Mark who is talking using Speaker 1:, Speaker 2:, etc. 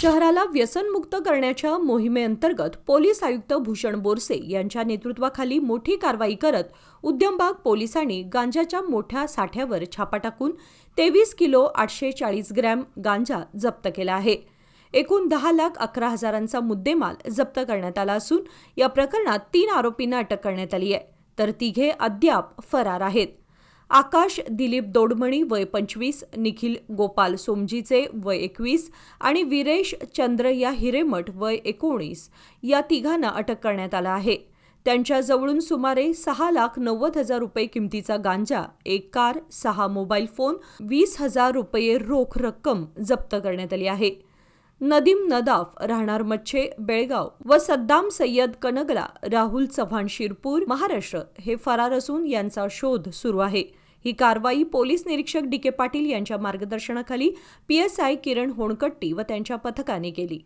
Speaker 1: शहराला व्यसनमुक्त करण्याच्या मोहिमेअंतर्गत पोलीस आयुक्त भूषण बोरसे यांच्या नेतृत्वाखाली मोठी कारवाई करत उद्यमबाग पोलिसांनी गांजाच्या मोठ्या साठ्यावर छापा टाकून तेवीस किलो आठशे चाळीस ग्रॅम गांजा जप्त केला आहे. एकूण दहा लाख अकरा हजारांचा मुद्देमाल जप्त करण्यात आला असून या प्रकरणात तीन आरोपींना अटक करण्यात आली आहे. तर तिघे अद्याप फरार आहेत. आकाश दिलीप दोडमणी वय पंचवीस निखिल गोपाल सोमजीचे वय एकवीस आणि वीरेश चंद्रया हिरेमठ वय एकोणीस या तिघांना अटक करण्यात आला आहे. त्यांच्याजवळून सुमारे सहा लाख नव्वद हजार रुपये किमतीचा गांजा एक कार सहा मोबाईल फोन वीस हजार रुपये रोख रक्कम जप्त करण्यात आली आहे. नदीम नदाफ राहणार मच्छे बेळगाव व सद्दाम सय्यद कनगला राहुल चव्हाण शिरपूर महाराष्ट्र हे फरार असून यांचा शोध सुरू आहे. ही कारवाई पोलीस निरीक्षक डी के पाटील यांच्या मार्गदर्शनाखाली पीएसआय किरण होणकट्टी व त्यांच्या पथकाने केली.